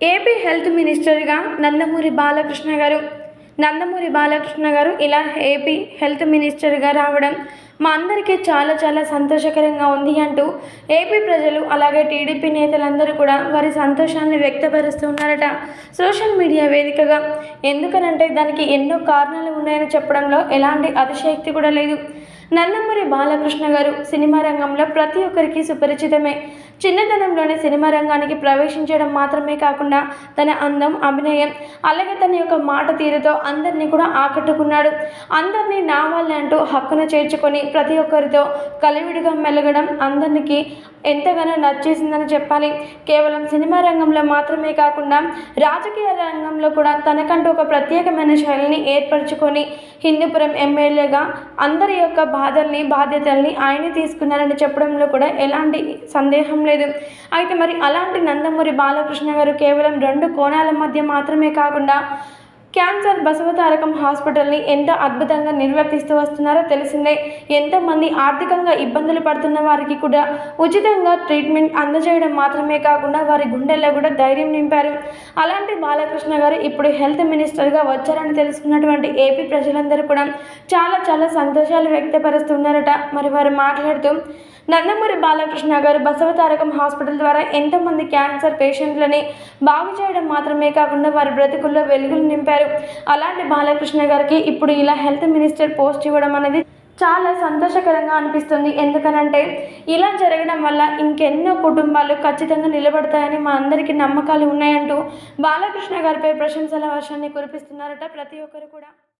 AP health మినిస్టర్గా నందమూరి బాలకృష్ణ గారు. నందమూరి బాలకృష్ణ గారు ఇలా ఏపీ హెల్త్ మినిస్టర్గా రావడం మా అందరికీ చాలా చాలా సంతోషకరంగా ఉంది అంటూ ఏపీ ప్రజలు అలాగే టీడీపీ నేతలందరూ కూడా వారి సంతోషాన్ని వ్యక్తపరుస్తున్నారట సోషల్ మీడియా వేదికగా ఎందుకనంటే దానికి ఎన్నో కారణాలు ఉన్నాయని చెప్పడంలో ఎలాంటి అతిశయక్తి కూడా లేదు. నందమూరి బాలకృష్ణ గారు సినిమా రంగంలో ప్రతి ఒక్కరికి సుపరిచితమే. చిన్నతనంలోనే సినిమా రంగానికి ప్రవేశించడం మాత్రమే కాకుండా తన అందం అభినయం అలాగే తన యొక్క మాట తీరుతో అందరినీ కూడా ఆకట్టుకున్నాడు. అందరినీ నా అంటూ హక్కున చేర్చుకొని ప్రతి ఒక్కరితో కలివిడిగా మెలగడం అందరికీ ఎంతగానో నచ్చేసిందని చెప్పాలి. కేవలం సినిమా రంగంలో మాత్రమే కాకుండా రాజకీయ రంగంలో కూడా తనకంటూ ఒక ప్రత్యేకమైన శైలిని ఏర్పరచుకొని హిందూపురం ఎమ్మెల్యేగా అందరి యొక్క బాధల్ని బాధ్యతల్ని ఆయనే తీసుకున్నారని చెప్పడంలో కూడా ఎలాంటి సందేహం లేదు. అయితే మరి అలాంటి నందమూరి బాలకృష్ణ గారు కేవలం రెండు కోణాల మధ్య మాత్రమే కాకుండా క్యాన్సర్ బసవతారకం హాస్పిటల్ని ఎంత అద్భుతంగా నిర్వర్తిస్తూ వస్తున్నారో తెలిసిందే. ఎంతోమంది ఆర్థికంగా ఇబ్బందులు పడుతున్న వారికి కూడా ఉచితంగా ట్రీట్మెంట్ అందజేయడం మాత్రమే కాకుండా వారి గుండెల్లో కూడా ధైర్యం నింపారు. అలాంటి బాలకృష్ణ గారు ఇప్పుడు హెల్త్ మినిస్టర్గా వచ్చారని తెలుసుకున్నటువంటి ఏపీ ప్రజలందరూ కూడా చాలా చాలా సంతోషాలు వ్యక్తపరుస్తున్నారట. మరి వారు మాట్లాడుతూ నందమూరి బాలకృష్ణ గారు బసవతారకం హాస్పిటల్ ద్వారా ఎంతోమంది క్యాన్సర్ పేషెంట్లని బాగు చేయడం మాత్రమే కాకుండా వారి బ్రతుకుల్లో వెలుగులు నింపారు. అలాంటి బాలకృష్ణ గారికి ఇప్పుడు ఇలా హెల్త్ మినిస్టర్ పోస్ట్ ఇవ్వడం అనేది చాలా సంతోషకరంగా అనిపిస్తుంది. ఎందుకనంటే ఇలా జరగడం వల్ల ఇంకెన్నో కుటుంబాలు ఖచ్చితంగా నిలబడతాయని మా అందరికీ నమ్మకాలు ఉన్నాయంటూ బాలకృష్ణ గారిపై ప్రశంసల వర్షాన్ని కురిపిస్తున్నారట ప్రతి ఒక్కరు కూడా.